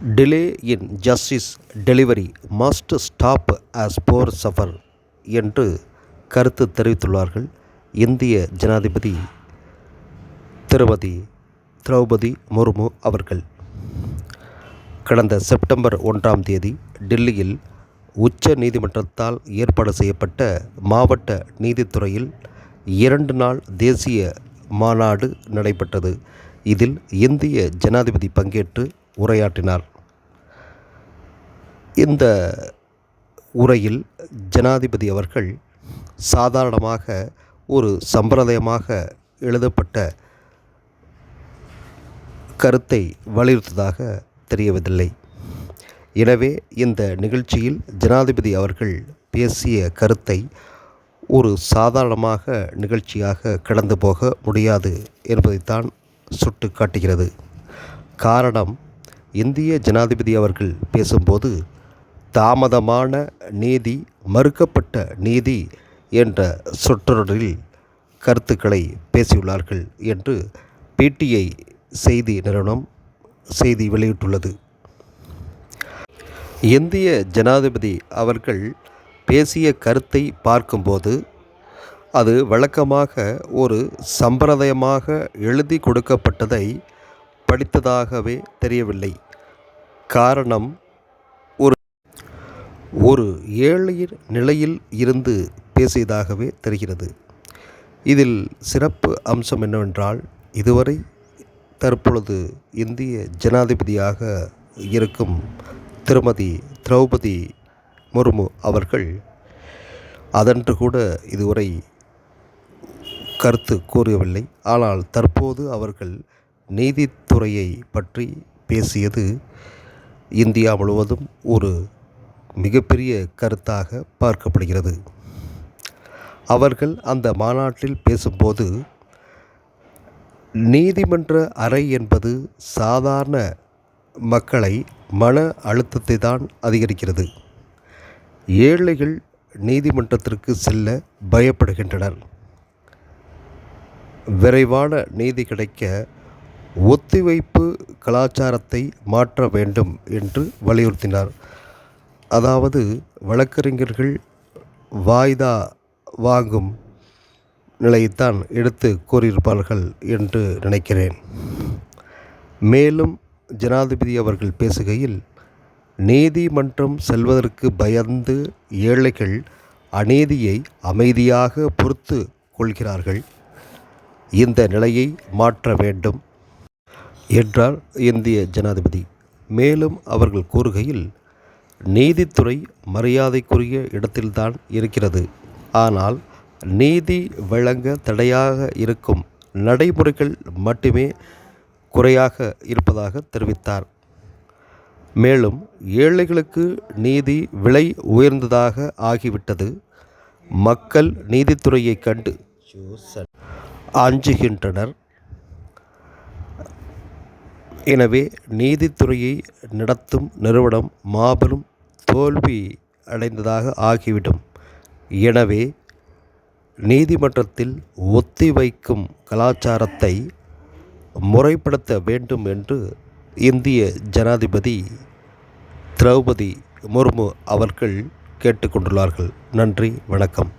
Delay in justice delivery must stop as poor suffer என்று கருத்து தெரிவித்துள்ளார்கள் இந்திய ஜனாதிபதி திருமதி திரௌபதி முர்மு அவர்கள். கடந்த செப்டம்பர் ஒன்றாம் தேதி டெல்லியில் உச்ச நீதிமன்றத்தால் ஏற்பாடு செய்யப்பட்ட மாவட்ட நீதித்துறையில் இரண்டு நாள் தேசிய மாநாடு நடைபெற்றது. இதில் இந்திய ஜனாதிபதி பங்கேற்று உரையாற்றினார். இந்த உரையில் ஜனாதிபதி அவர்கள் சாதாரணமாக ஒரு சம்பிரதாயமாக எழுதப்பட்ட கருத்தை வலியுறுத்ததாக தெரியவதில்லை எனவே இந்த நிகழ்ச்சியில் ஜனாதிபதி அவர்கள் பேசிய கருத்தை ஒரு சாதாரணமாக நிகழ்ச்சியாக கடந்து போக முடியாது என்பதைத்தான் சுட்டு காட்டுகிறது காரணம் இந்திய ஜனாதிபதி அவர்கள் பேசும்போது தாமதமான நீதி மறுக்கப்பட்ட நீதி என்ற சொற்றொடரில் கருத்துக்களை பேசியுள்ளார்கள் என்று பிடிஐ செய்தி நிறுவனம் செய்தி வெளியிட்டுள்ளது. இந்திய ஜனாதிபதி அவர்கள் பேசிய கருத்தை பார்க்கும்போது அது வழக்கமாக ஒரு சம்பிரதாயமாக எழுதி கொடுக்கப்பட்டதை படித்ததாகவே தெரியவில்லை. காரணம் ஒரு ஒரு ஏழையின் நிலையில் இருந்து பேசியதாகவே தெரிகிறது. இதில் சிறப்பு அம்சம் என்னவென்றால் இதுவரை தற்பொழுது இந்திய ஜனாதிபதியாக இருக்கும் திருமதி திரௌபதி முர்மு அவர்கள் அதன்று கூட இதுவரை கருத்து கூறவில்லை. ஆனால் தற்போது அவர்கள் நீதித்துறையை பற்றி பேசியது இந்தியா முழுவதும் ஒரு மிகப்பெரிய கருத்தாக பார்க்கப்படுகிறது. அவர்கள் அந்த மாநாட்டில் பேசும்போது நீதிமன்ற அறை என்பது சாதாரண மக்களை மன அழுத்தத்தை தான் அதிகரிக்கிறது. ஏழைகள் நீதிமன்றத்திற்கு செல்ல பயப்படுகின்றனர். விரைவான நீதி கிடைக்க ஒத்திவைப்பு கலாச்சாரத்தை மாற்ற வேண்டும் என்று வலியுறுத்தினார். அதாவது வழக்கறிஞர்கள் வாய்தா வாங்கும் நிலையைத்தான் எடுத்து கூறியிருப்பார்கள் என்று நினைக்கிறேன். மேலும் ஜனாதிபதி அவர்கள் பேசுகையில் நீதிமன்றம் செல்வதற்கு பயந்து ஏழைகள் அநீதியை அமைதியாக பொறுத்து கொள்கிறார்கள். இந்த நிலையை மாற்ற வேண்டும். என்றார் இந்திய ஜனாதிபதி. மேலும் அவர்கள் கூறுகையில் நீதித்துறை மரியாதைக்குரிய இடத்தில்தான் இருக்கிறது. ஆனால் நீதி வழங்க தடையாக இருக்கும் நடைமுறைகள் மட்டுமே குறையாக இருப்பதாக தெரிவித்தார். மேலும் ஏழைகளுக்கு நீதி விலை உயர்ந்ததாக ஆகிவிட்டது. மக்கள் நீதித்துறையை கண்டு அஞ்சுகின்றனர். எனவே நீதித்துறையை நடத்தும் நிறுவனம் மாபெரும் தோல்வி அடைந்ததாக ஆகிவிடும். எனவே நீதிமன்றத்தில் ஒத்திவைக்கும் கலாச்சாரத்தை முறைப்படுத்த வேண்டும் என்று இந்திய ஜனாதிபதி திரௌபதி முர்மு அவர்கள் கேட்டுக்கொண்டுள்ளார்கள். நன்றி வணக்கம்.